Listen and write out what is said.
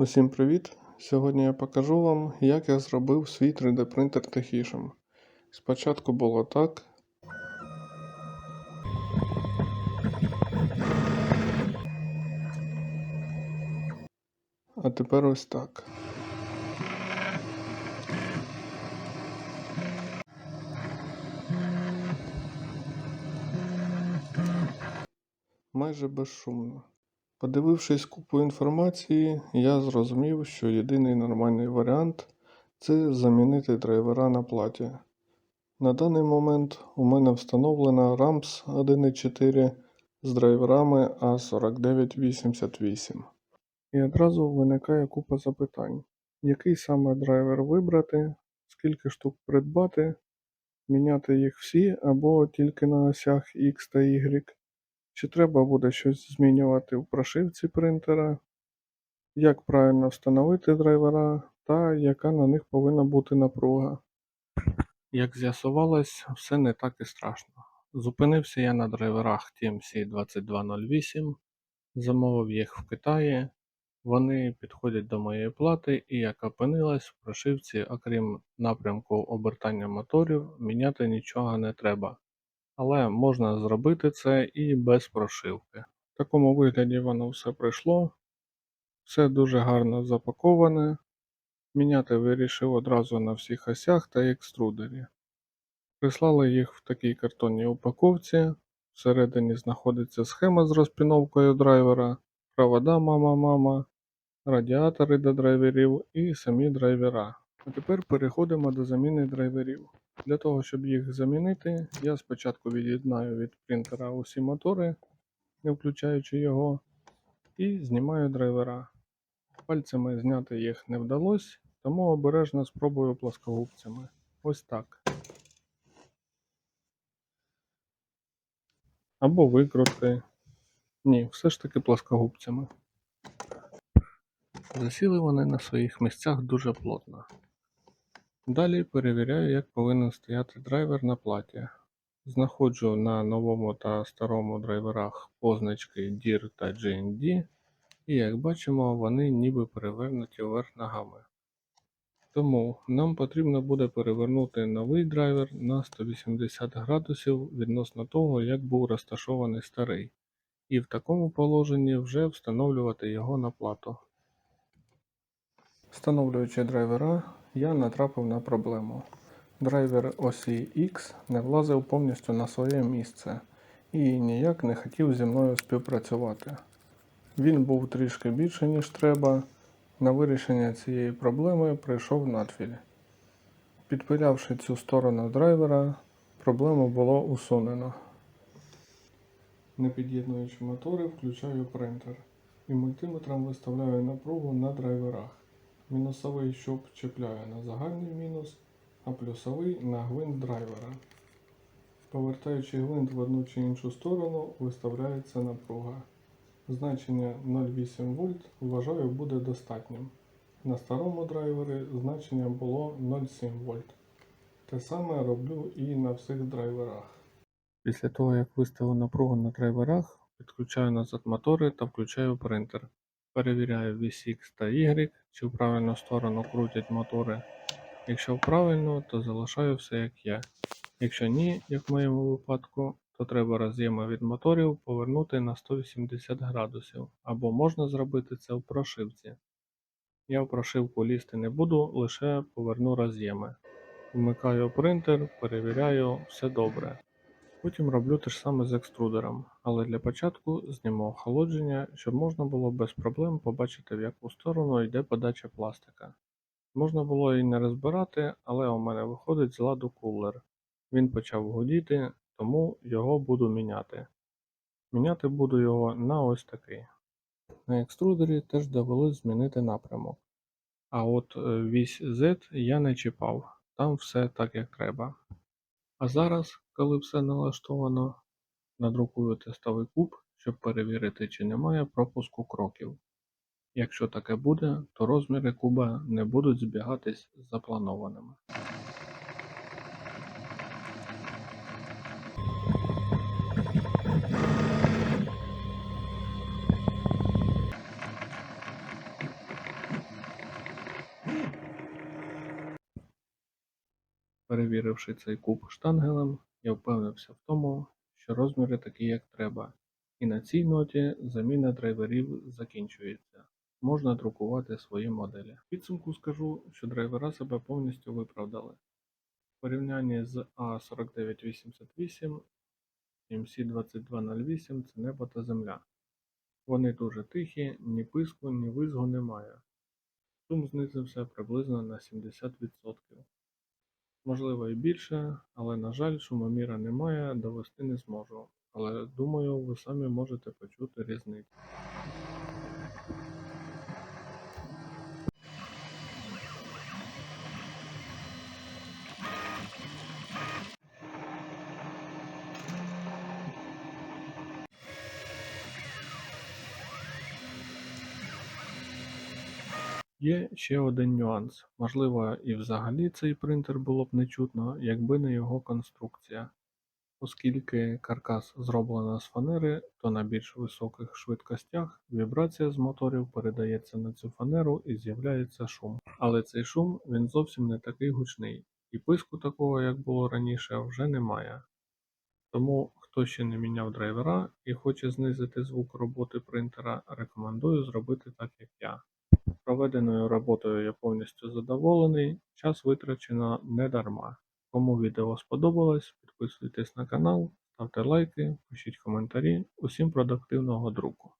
Усім привіт! Сьогодні я покажу вам, як я зробив свій 3D принтер тихішим. Спочатку було так. А тепер ось так. Майже безшумно. Подивившись купу інформації, я зрозумів, що єдиний нормальний варіант це замінити драйвера на платі. На даний момент у мене встановлена RAMS 1.4 з драйверами A4988. І одразу виникає купа запитань, який саме драйвер вибрати, скільки штук придбати, міняти їх всі або тільки на осях X та Y. Чи треба буде щось змінювати в прошивці принтера, як правильно встановити драйвера та яка на них повинна бути напруга. Як з'ясувалось, все не так і страшно. Зупинився я на драйверах TMC 2208, замовив їх в Китаї, вони підходять до моєї плати і як опинилось, в прошивці, окрім напрямку обертання моторів, міняти нічого не треба але можна зробити це і без прошивки. В такому вигляді воно все прийшло, все дуже гарно запаковане. Міняти вирішив одразу на всіх осях та екструдері. Прислали їх в такій картонній упаковці. Всередині знаходиться схема з розпіновкою драйвера, провода мама-мама, радіатори до драйверів і самі драйвера. А тепер переходимо до заміни драйверів. Для того, щоб їх замінити, я спочатку від'єднаю від принтера усі мотори, не включаючи його, і знімаю драйвера. Пальцями зняти їх не вдалося, тому обережно спробую плоскогубцями. Ось так. Або викрутки. Ні, все ж таки плоскогубцями. Засіли вони на своїх місцях дуже плотно. Далі перевіряю, як повинен стояти драйвер на платі. Знаходжу на новому та старому драйверах позначки DIR та GND, і як бачимо, вони ніби перевернуті вверх ногами. Тому нам потрібно буде перевернути новий драйвер на 180 градусів відносно того, як був розташований старий, і в такому положенні вже встановлювати його на плату. Встановлюючи драйвера, я натрапив на проблему. Драйвер осі X не влазив повністю на своє місце і ніяк не хотів зі мною співпрацювати. Він був трішки більше, ніж треба. На вирішення цієї проблеми прийшов надфіль. Підпилявши цю сторону драйвера, проблему було усунено. Не під'єднуючи мотори, включаю принтер і мультиметром виставляю напругу на драйверах. Мінусовий щуп чіпляю на загальний мінус, а плюсовий на гвинт драйвера. Повертаючи гвинт в одну чи іншу сторону, виставляється напруга. Значення 0,8 вольт вважаю буде достатнім. На старому драйвері значення було 0,7 вольт. Те саме роблю і на всіх драйверах. Після того, як виставив напругу на драйверах, підключаю назад мотори та включаю принтер. Перевіряю VSX та Y, чи в правильну сторону крутять мотори. Якщо в правильну, то залишаю все як є. Якщо ні, як в моєму випадку, то треба роз'єми від моторів повернути на 180 градусів, або можна зробити це в прошивці. Я в прошивку лізти не буду, лише поверну роз'єми. Вмикаю принтер, перевіряю, все добре. Потім роблю те ж саме з екструдером, але для початку зніму охолодження, щоб можна було без проблем побачити, в яку сторону йде подача пластика. Можна було і не розбирати, але у мене виходить з ладу кулер. Він почав гудіти, тому його буду міняти. Міняти буду його на ось такий. На екструдері теж довелось змінити напрямок. А от е, вісь Z я не чіпав, там все так як треба. А зараз, коли все налаштовано, надрукую тестовий куб, щоб перевірити, чи немає пропуску кроків. Якщо таке буде, то розміри куба не будуть збігатись з запланованими. Перевіривши цей куб штангелем, я впевнився в тому, що розміри такі, як треба, і на цій ноті заміна драйверів закінчується. Можна друкувати свої моделі. В підсумку скажу, що драйвера себе повністю виправдали. В порівнянні з A4988 MC2208 це небо та земля. Вони дуже тихі, ні писку, ні визгу немає. Шум знизився приблизно на 70%. Можливо і більше, але на жаль, шумоміра немає, довести не зможу. Але думаю, ви самі можете почути різницю. Є ще один нюанс. Можливо, і взагалі цей принтер було б не чутно, якби не його конструкція. Оскільки каркас зроблено з фанери, то на більш високих швидкостях вібрація з моторів передається на цю фанеру і з'являється шум. Але цей шум він зовсім не такий гучний, і писку такого, як було раніше, вже немає. Тому, хто ще не міняв драйвера і хоче знизити звук роботи принтера, рекомендую зробити так, як я. Проведеною роботою я повністю задоволений, час витрачено не дарма. Кому відео сподобалось, підписуйтесь на канал, ставте лайки, пишіть коментарі. Усім продуктивного друку!